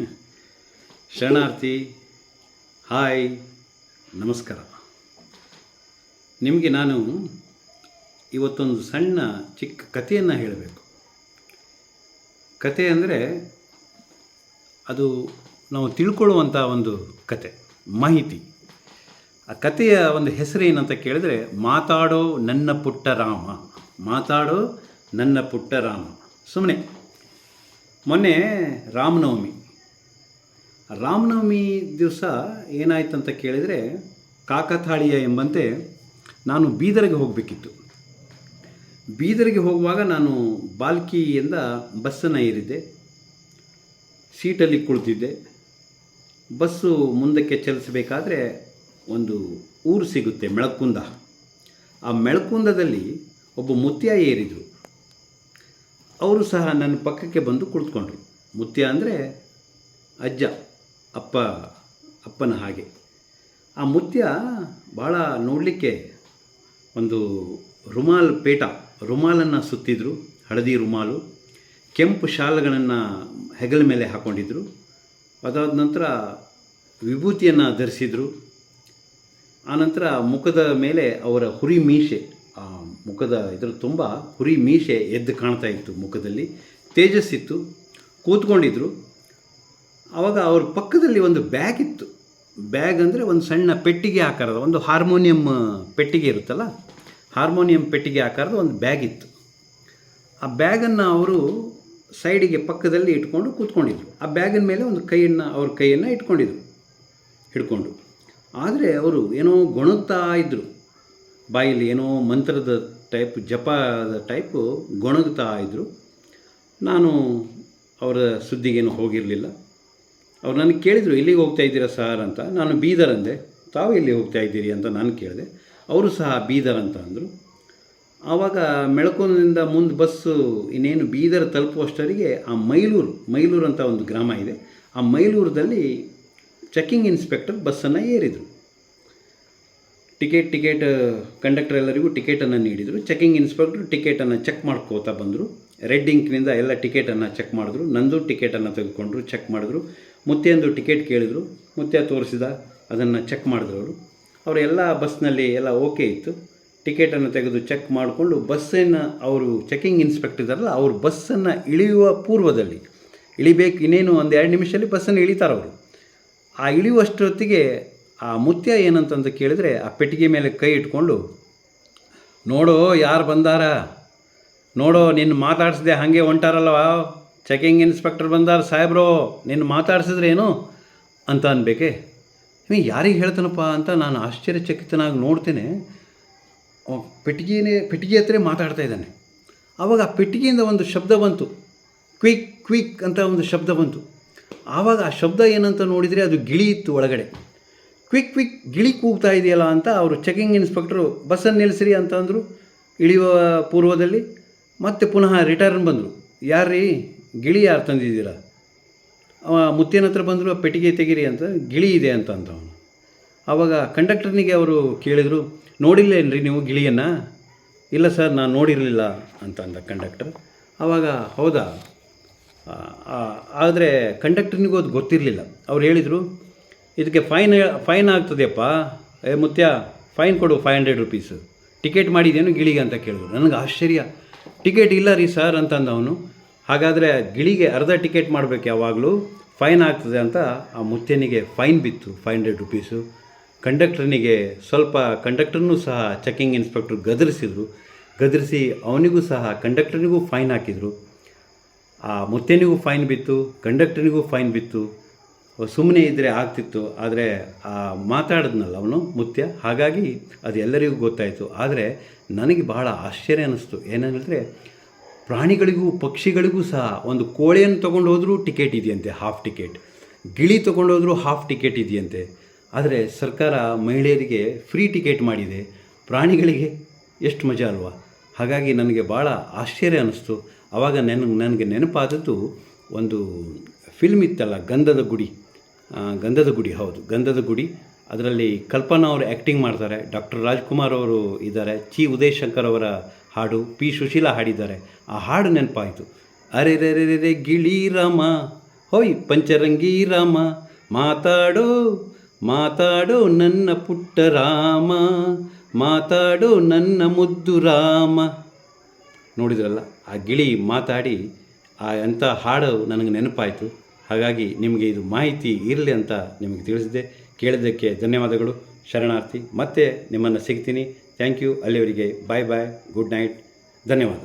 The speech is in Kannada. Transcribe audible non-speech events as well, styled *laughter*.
*laughs* ಶರಣಾರ್ಥಿ, ಹಾಯ್, ನಮಸ್ಕಾರ. ನಿಮಗೆ ನಾನು ಇವತ್ತೊಂದು ಸಣ್ಣ ಚಿಕ್ಕ ಕಥೆಯನ್ನು ಹೇಳಬೇಕು. ಕತೆ ಅಂದರೆ ಅದು ನಾವು ತಿಳ್ಕೊಳ್ಳುವಂಥ ಒಂದು ಕತೆ ಮಾಹಿತಿ. ಆ ಕಥೆಯ ಒಂದು ಹೆಸರು ಏನಂತ ಕೇಳಿದ್ರೆ, ಮಾತಾಡೋ ನನ್ನ ಪುಟ್ಟ ರಾಮ, ಮಾತಾಡೋ ನನ್ನ ಪುಟ್ಟ ರಾಮ. ಸುಮ್ಮನೆ ಮೊನ್ನೆ ರಾಮನವಮಿ. ರಾಮನವಮಿ ದಿವಸ ಏನಾಯ್ತಂತ ಕೇಳಿದರೆ ಕಾಕತಾಳೀಯ ಎಂಬಂತೆ ನಾನು ಬೀದರ್ಗೆ ಹೋಗಬೇಕಿತ್ತು. ಬೀದರ್ಗೆ ಹೋಗುವಾಗ ನಾನು ಬಾಲ್ಕಿಯಿಂದ ಬಸ್ಸನ್ನು ಏರಿದ್ದೆ. ಸೀಟಲ್ಲಿ ಕುಳಿತಿದ್ದೆ. ಬಸ್ಸು ಮುಂದಕ್ಕೆ ಚಲಿಸಬೇಕಾದ್ರೆ ಒಂದು ಊರು ಸಿಗುತ್ತೆ, ಮೆಳಕುಂದ. ಆ ಮೆಳಕುಂದದಲ್ಲಿ ಒಬ್ಬ ಮುತ್ಯ ಏರಿದರು. ಅವರು ಸಹ ನನ್ನ ಪಕ್ಕಕ್ಕೆ ಬಂದು ಕುಳಿತುಕೊಂಡ್ರು. ಮುತ್ಯ ಅಂದರೆ ಅಜ್ಜ. ಅಪ್ಪ, ಅಪ್ಪನ ಹಾಗೆ. ಆ ಮುತ್ಯ ಭಾಳ ನೋಡಲಿಕ್ಕೆ ಒಂದು ರುಮಾಲ್ ಪೇಟ, ರುಮಾಲನ್ನು ಸುತ್ತಿದ್ರು, ಹಳದಿ ರುಮಾಲು, ಕೆಂಪು ಶಾಲ್ಗಳನ್ನು ಹೆಗಲ ಮೇಲೆ ಹಾಕ್ಕೊಂಡಿದ್ರು ಅದಾದ ನಂತರ ವಿಭೂತಿಯನ್ನು ಧರಿಸಿದರು. ಆನಂತರ ಮುಖದ ಮೇಲೆ ಅವರ ಹುರಿ ಮೀಸೆ ಆ ಮುಖದ ಇದರ ತುಂಬ ಹುರಿ ಮೀಸೆ ಎದ್ದು ಕಾಣ್ತಾ ಇತ್ತು ಮುಖದಲ್ಲಿ. ತೇಜಸ್ಸಿತ್ತು. ಕೂತ್ಕೊಂಡಿದ್ರು. ಆವಾಗ ಅವ್ರ ಪಕ್ಕದಲ್ಲಿ ಒಂದು ಬ್ಯಾಗ್ ಇತ್ತು. ಬ್ಯಾಗ್ ಅಂದರೆ ಒಂದು ಸಣ್ಣ ಪೆಟ್ಟಿಗೆ ಆಕಾರದ, ಒಂದು ಹಾರ್ಮೋನಿಯಂ ಪೆಟ್ಟಿಗೆ ಇರುತ್ತಲ್ಲ ಹಾರ್ಮೋನಿಯಂ ಪೆಟ್ಟಿಗೆ ಆಕಾರದ ಒಂದು ಬ್ಯಾಗ್ ಇತ್ತು. ಆ ಬ್ಯಾಗನ್ನು ಅವರು ಸೈಡಿಗೆ ಪಕ್ಕದಲ್ಲಿ ಇಟ್ಕೊಂಡು ಕೂತ್ಕೊಂಡಿದ್ರು. ಆ ಬ್ಯಾಗಿನ ಮೇಲೆ ಒಂದು ಕೈಯನ್ನು, ಅವ್ರ ಕೈಯನ್ನು ಇಟ್ಕೊಂಡಿದ್ರು, ಹಿಡ್ಕೊಂಡು. ಆದರೆ ಅವರು ಏನೋ ಗೊಣಗ್ತಾ ಇದ್ದರು ಬಾಯಲ್ಲಿ ಏನೋ ಮಂತ್ರದ ಟೈಪ್ ಜಪದ ಟೈಪು ಗೊಣಗ್ತಾ ಇದ್ದರು ನಾನು ಅವರ ಸುದ್ದಿಗೇನು ಹೋಗಿರಲಿಲ್ಲ. ಅವ್ರು ನನಗೆ ಕೇಳಿದರು ಇಲ್ಲಿಗೆ ಹೋಗ್ತಾ ಇದ್ದೀರಾ ಸರ್? ಅಂತ. ನಾನು ಬೀದರ್ ಅಂದೆ. ತಾವು ಇಲ್ಲಿ ಹೋಗ್ತಾ ಇದ್ದೀರಿ? ಅಂತ ನಾನು ಕೇಳಿದೆ. ಅವರು ಸಹ ಬೀದರ್ ಅಂತ ಅಂದರು. ಆವಾಗ ಮೆಳಕೊಂದಿಂದ ಮುಂದೆ ಬಸ್ಸು ಇನ್ನೇನು ಬೀದರ್ ತಲುಪುವಷ್ಟರಿಗೆ ಆ ಮೈಲೂರು ಮೈಲೂರು ಅಂತ ಒಂದು ಗ್ರಾಮ ಇದೆ. ಆ ಮೈಲೂರದಲ್ಲಿ ಚೆಕ್ಕಿಂಗ್ ಇನ್ಸ್ಪೆಕ್ಟರ್ ಬಸ್ಸನ್ನು ಏರಿದರು. ಟಿಕೆಟ್ ಟಿಕೆಟ್, ಕಂಡಕ್ಟರ್ ಎಲ್ಲರಿಗೂ ಟಿಕೆಟನ್ನು ನೀಡಿದರು. ಚೆಕ್ಕಿಂಗ್ ಇನ್ಸ್ಪೆಕ್ಟ್ರು ಟಿಕೆಟನ್ನು ಚೆಕ್ ಮಾಡ್ಕೋತಾ ಬಂದರು. ರೆಡ್ ಇಂಕ್ನಿಂದ ಎಲ್ಲ ಟಿಕೆಟನ್ನು ಚೆಕ್ ಮಾಡಿದ್ರು. ನಂದು ಟಿಕೆಟನ್ನು ತೆಗೆದುಕೊಂಡ್ರು, ಚೆಕ್ ಮಾಡಿದ್ರು. ಮುತ್ತೆಂದು ಟಿಕೆಟ್ ಕೇಳಿದರು. ಮುತ್ತೆ ತೋರಿಸಿದ, ಅದನ್ನು ಚೆಕ್ ಮಾಡಿದ್ರು ಅವರು. ಅವರು ಎಲ್ಲ ಬಸ್ನಲ್ಲಿ ಎಲ್ಲ ಓಕೆ ಇತ್ತು. ಟಿಕೆಟನ್ನು ತೆಗೆದು ಚೆಕ್ ಮಾಡಿಕೊಂಡು ಬಸ್ಸನ್ನು ಅವರು ಚೆಕಿಂಗ್ ಇನ್ಸ್ಪೆಕ್ಟರ್ ಇದ್ದಾರಲ್ಲ ಅವರು ಬಸ್ಸನ್ನು ಇಳಿಯುವ ಪೂರ್ವದಲ್ಲಿ, ಇಳಿಬೇಕು, ಇನ್ನೇನು ಒಂದು ಎರಡು ನಿಮಿಷದಲ್ಲಿ ಬಸ್ಸನ್ನು ಇಳಿತಾರೆ ಅವರು. ಆ ಇಳಿಯುವಷ್ಟೊತ್ತಿಗೆ ಆ ಮುತ್ಯ ಏನಂತಂತ ಕೇಳಿದರೆ ಆ ಪೆಟ್ಟಿಗೆ ಮೇಲೆ ಕೈ ಇಟ್ಕೊಂಡು, ನೋಡೋ, ಯಾರು ಬಂದಾರ? ನೋಡೋ ನಿನ್ನ ಮಾತಾಡಿಸ್ದೆ ಹಾಗೆ ಹೊಂಟಾರಲ್ವ? ಚೆಕಿಂಗ್ ಇನ್ಸ್ಪೆಕ್ಟರ್ ಬಂದಾರ, ಸಾಹೇಬ್ರು ನಿನ್ನ ಮಾತಾಡ್ಸಿದ್ರೆ ಏನು? ಅಂತ ಅನ್ಬೇಕೆ. ನೀವು ಯಾರಿಗೆ ಹೇಳ್ತಾನಪ್ಪ? ಅಂತ ನಾನು ಆಶ್ಚರ್ಯಚಕಿತನಾಗಿ ನೋಡ್ತೇನೆ. ಪೆಟ್ಟಿಗೆನೇ, ಪೆಟ್ಟಿಗೆ ಹತ್ರ ಮಾತಾಡ್ತಾ ಇದ್ದಾನೆ. ಆವಾಗ ಆ ಪೆಟ್ಟಿಗೆಯಿಂದ ಒಂದು ಶಬ್ದ ಬಂತು. ಕ್ವಿಕ್ ಕ್ವಿಕ್ ಅಂತ ಒಂದು ಶಬ್ದ ಬಂತು. ಆವಾಗ ಆ ಶಬ್ದ ಏನಂತ ನೋಡಿದರೆ ಅದು ಗಿಳಿ ಇತ್ತು ಒಳಗಡೆ. ಕ್ವಿಕ್ ಕ್ವಿಕ್, ಗಿಳಿ ಕೂಗ್ತಾ ಇದೆಯಲ್ಲ? ಅಂತ ಅವರು ಚೆಕಿಂಗ್ ಇನ್ಸ್ಪೆಕ್ಟ್ರು ಬಸ್ಸನ್ನು ನಿಲ್ಲಿಸ್ರಿ ಅಂತ ಅಂದರು ಇಳಿಯುವ ಪೂರ್ವದಲ್ಲಿ ಮತ್ತೆ ಪುನಃ ರಿಟರ್ನ್ ಬಂದರು. ಯಾರ್ರೀ? ಗಿಳಿ ಯಾರು ತಂದಿದ್ದೀರಾ? ಅವ ಮುತ್ತಿನ ಹತ್ರ ಬಂದರು, ಪೆಟ್ಟಿಗೆ ತೆಗೀರಿ ಅಂತ, ಗಿಳಿ ಇದೆ ಅಂತ ಅಂತ ಅವನು ಆವಾಗ ಕಂಡಕ್ಟರ್ನಿಗೆ ಅವರು ಕೇಳಿದರು ನೋಡಿಲ್ಲೇನ್ರಿ ನೀವು ಗಿಳಿಯನ್ನು? ಇಲ್ಲ ಸರ್, ನಾನು ನೋಡಿರಲಿಲ್ಲ ಅಂತ ಅಂದ ಕಂಡಕ್ಟರ್. ಆವಾಗ ಹೌದಾ? ಆದರೆ ಕಂಡಕ್ಟರ್ನಿಗೂ ಅದು ಗೊತ್ತಿರಲಿಲ್ಲ. ಅವ್ರು ಹೇಳಿದರು, ಇದಕ್ಕೆ ಫೈನ್ ಫೈನ್ ಆಗ್ತದೆಯಪ್ಪ. ಏ ಮುತ್ಯ ಫೈನ್ ಕೊಡು ಫೈವ್ ಹಂಡ್ರೆಡ್ ರುಪೀಸು ಟಿಕೆಟ್ ಮಾಡಿದ್ದೇನು ಗಿಳಿಗೆ ಅಂತ ಕೇಳಿದ್ರು. ನನಗೆ ಆಶ್ಚರ್ಯ. ಟಿಕೆಟ್ ಇಲ್ಲ ರೀ ಸರ್ ಅಂತಂದ ಅವನು. ಹಾಗಾದರೆ ಗಿಳಿಗೆ ಅರ್ಧ ಟಿಕೆಟ್ ಮಾಡಬೇಕು ಯಾವಾಗಲೂ? ಫೈನ್ ಆಗ್ತದೆ ಅಂತ ಆ ಮುತ್ಯನಿಗೆ ಫೈನ್ ಬಿತ್ತು ಫೈವ್ ಹಂಡ್ರೆಡ್ ರುಪೀಸು ಕಂಡಕ್ಟರ್ನಿಗೆ ಸ್ವಲ್ಪ ಕಂಡಕ್ಟರ್ನೂ ಸಹ ಚೆಕಿಂಗ್ ಇನ್ಸ್ಪೆಕ್ಟರ್ ಗದರಿಸಿದರು. ಗದರಿಸಿ ಅವನಿಗೂ ಸಹ ಕಂಡಕ್ಟರ್ನಿಗೂ ಫೈನ್ ಹಾಕಿದರು. ಆ ಮುತ್ಯನಿಗೂ ಫೈನ್ ಬಿತ್ತು, ಕಂಡಕ್ಟರ್ನಿಗೂ ಫೈನ್ ಬಿತ್ತು. ಸುಮ್ಮನೆ ಇದ್ದರೆ ಆಗ್ತಿತ್ತು, ಆದರೆ ಆ ಮಾತಾಡಿದ್ನಲ್ಲ ಅವನು ಮುತ್ಯ. ಹಾಗಾಗಿ ಅದು ಎಲ್ಲರಿಗೂ ಗೊತ್ತಾಯಿತು. ಆದರೆ ನನಗೆ ಬಹಳ ಆಶ್ಚರ್ಯ ಅನ್ನಿಸ್ತು ಏನಂದರೆ ಪ್ರಾಣಿಗಳಿಗೂ ಪಕ್ಷಿಗಳಿಗೂ ಸಹ ಒಂದು ಕೋಳಿಯನ್ನು ತೊಗೊಂಡು ಹೋದರೂ ಟಿಕೆಟ್ ಇದೆಯಂತೆ ಹಾಫ್ ಟಿಕೆಟ್ ಗಿಳಿ ತೊಗೊಂಡು ಹೋದರೂ ಹಾಫ್ ಟಿಕೆಟ್ ಇದೆಯಂತೆ. ಆದರೆ ಸರ್ಕಾರ ಮಹಿಳೆಯರಿಗೆ ಫ್ರೀ ಟಿಕೆಟ್ ಮಾಡಿದೆ. ಪ್ರಾಣಿಗಳಿಗೆ ಎಷ್ಟು ಮಜಾ ಅಲ್ವಾ? ಹಾಗಾಗಿ ನನಗೆ ಭಾಳ ಆಶ್ಚರ್ಯ ಅನ್ನಿಸ್ತು ಆವಾಗ ನೆನ, ನನಗೆ ನೆನಪಾದದ್ದು ಒಂದು ಫಿಲ್ಮ್ ಇತ್ತಲ್ಲ, ಗಂಧದ ಗುಡಿ. ಗಂಧದ ಗುಡಿ, ಹೌದು, ಗಂಧದ ಗುಡಿ. ಅದರಲ್ಲಿ ಕಲ್ಪನಾ ಅವರು ಆ್ಯಕ್ಟಿಂಗ್ ಮಾಡ್ತಾರೆ. ಡಾಕ್ಟರ್ ರಾಜ್ಕುಮಾರ್ ಅವರು ಇದ್ದಾರೆ. ಚಿ ಉದಯ್ ಶಂಕರ್ ಅವರ ಹಾಡು ಪಿ ಸುಶೀಲಾ ಹಾಡಿದ್ದಾರೆ. ಆ ಹಾಡು ನೆನಪಾಯಿತು. ಅರೆ, ರೇ ಗಿಳಿ ರಾಮ, ಹೋಯ್ ಪಂಚರಂಗಿ ರಾಮ, ಮಾತಾಡೋ ಮಾತಾಡೋ ನನ್ನ ಪುಟ್ಟ ರಾಮ, ಮಾತಾಡೋ ನನ್ನ ಮುದ್ದು ರಾಮ. ನೋಡಿದ್ರಲ್ಲ, ಆ ಗಿಳಿ ಮಾತಾಡಿ, ಆ ಅಂಥ ಹಾಡು ನನಗೆ ನೆನಪಾಯಿತು. ಹಾಗಾಗಿ ನಿಮಗೆ ಇದು ಮಾಹಿತಿ ಇರಲಿ ಅಂತ ನಿಮಗೆ ತಿಳಿಸಿದೆ ಕೇಳಿದ್ದಕ್ಕೆ ಧನ್ಯವಾದಗಳು. ಶರಣಾರ್ಥಿ, ಮತ್ತೆ ನಿಮ್ಮನ್ನು ಸಿಗ್ತೀನಿ. ಥ್ಯಾಂಕ್ ಯು ಅಲ್ಲಿವರೆಗೆ ಬಾಯ್ ಬಾಯ್ ಗುಡ್ ನೈಟ್ ಧನ್ಯವಾದ